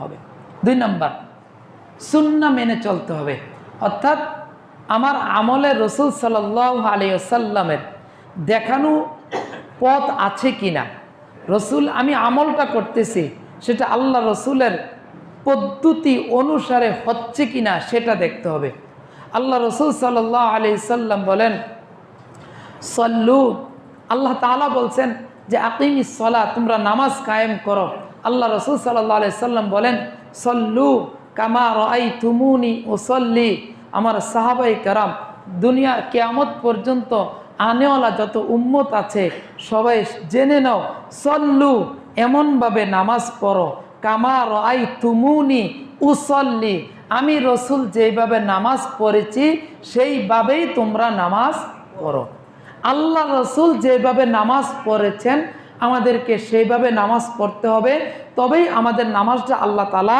হবে। দুই নম্বর সুন্না মেনে চলতে হবে। অর্থাৎ আমার আমলে রসুল সাল্লাহ আলিয়াল্লামের দেখানো পথ আছে কি না রসুল আমি আমলটা করতেছি, সেটা আল্লাহ রসুলের পদ্ধতি অনুসারে হচ্ছে কি না সেটা দেখতে হবে। আল্লাহ রসুল সাল্লাহ আলি সাল্লাম বলেন, সল্লু। আল্লাহ তাআলা বলছেন যে আকিমি সলা তোমরা নামাজ কায়েম করো। আল্লাহ রসুল সাল্লাম বলেন, সল্লু কামা রাই তুমুনি ও সল্লি আমার সাহাবাই কারাম দুনিয়ার কেয়ামত পর্যন্ত আনেওয়ালা যত উম্মত আছে, সবাই জেনে নাও, সল্লু এমনভাবে নামাজ পড়ো, কামা রাই তুমুনি উসল্লি। আমি রসুল যেইভাবে নামাজ পড়েছি, সেইভাবেই তোমরা নামাজ পড়ো। আল্লাহ রসুল যেভাবে নামাজ পড়েছেন আমাদেরকে সেইভাবে নামাজ পড়তে হবে, তবেই আমাদের নামাজটা আল্লাহ তালা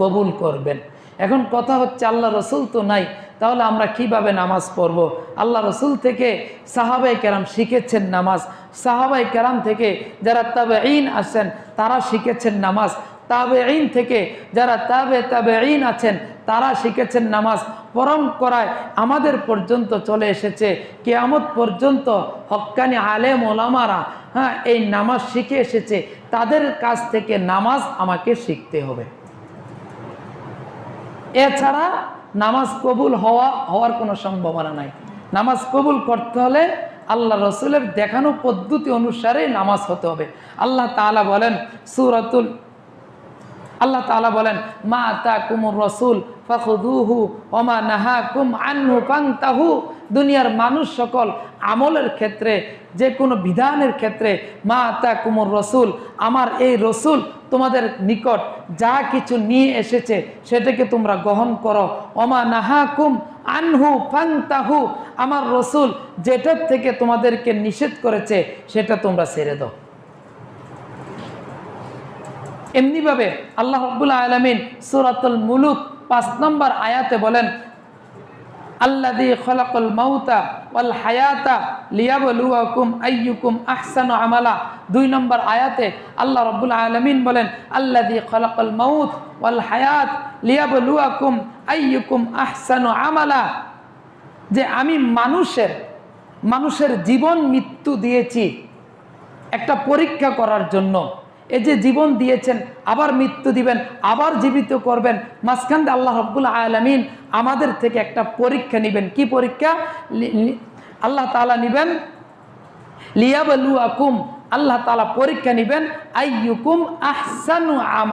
কবুল করবেন। এখন কথা হচ্ছে, আল্লাহ রসুল তো নাই, তাহলে আমরা কীভাবে নামাজ পড়ব? আল্লাহ রসুল থেকে সাহাবাই কেরাম শিখেছেন নামাজ। সাহাবাই কেরাম থেকে যারা তবে আসেন, তারা শিখেছেন নামাজ। তাবে আইন থেকে যারা তাবে তাবে আইন আছেন, তারা শিখেছেন নামাজ। পরম্পরায় আমাদের পর্যন্ত চলে এসেছে। কেয়ামত পর্যন্ত হক্কানি আলেম ওলামারা হ্যাঁ এই নামাজ শিখে এসেছে। তাদের কাছ থেকে নামাজ আমাকে শিখতে হবে। এছাড়া নামাজ কবুল হওয়া, হওয়ার কোনো সম্ভাবনা নাই। নামাজ কবুল করতে হলে আল্লাহ রসুলের দেখানো পদ্ধতি অনুসারে নামাজ হতে হবে। আল্লাহ তাআলা বলেন, সুরাতুল আল্লাহ তাআলা বলেন, মা তা কুমুর রসুল ফখুদুহু ওমা নাহা কুম আনহু ফাংতাহু দুনিয়ার মানুষ সকল আমলের ক্ষেত্রে যে কোনো বিধানের ক্ষেত্রে, মা তা কুমুর রসুল, আমার এই রসুল তোমাদের নিকট যা কিছু নিয়ে এসেছে, সেটাকে তোমরা গ্রহণ করো। ওমা নাহা কুম আনহু ফাংতাহু আমার রসুল যেটার থেকে তোমাদেরকে নিষেধ করেছে, সেটা তোমরা ছেড়ে দাও। এমনিভাবে আল্লাহ রব্বুল আলমিন সুরাতুল মুলুক পাঁচ নম্বর আয়াতে বলেন আল্লাদি খলাকুল মাউতা ওয়াল হায়াতা লিয়াবলুয়াকুম আইয়ুকুম আহসানু আমালা। দুই নম্বর আয়াতে আল্লাহ রব্বুল আলমিন বলেন আল্লাদি খলাকুল মাউত ওয়াল হায়াত লিয়াবলুয়াকুম আইয়ুকুম আহসানু আমালা। যে আমি মানুষের মানুষের জীবন মৃত্যু দিয়েছি একটা পরীক্ষা করার জন্য। এই যে জীবন দিয়েছেন, আবার মৃত্যু দিবেন, আবার জীবিত করবেন, মাঝখান দিয়ে আল্লাহ রব্বুল আলমিন আমাদের থেকে একটা পরীক্ষা নেবেন। কি পরীক্ষা? আল্লাহ তালা নেবেন লিয়াবলু আকুম আল্লাহ তালা পরীক্ষা নেবেন, আইয়ুকুম আহসানু আম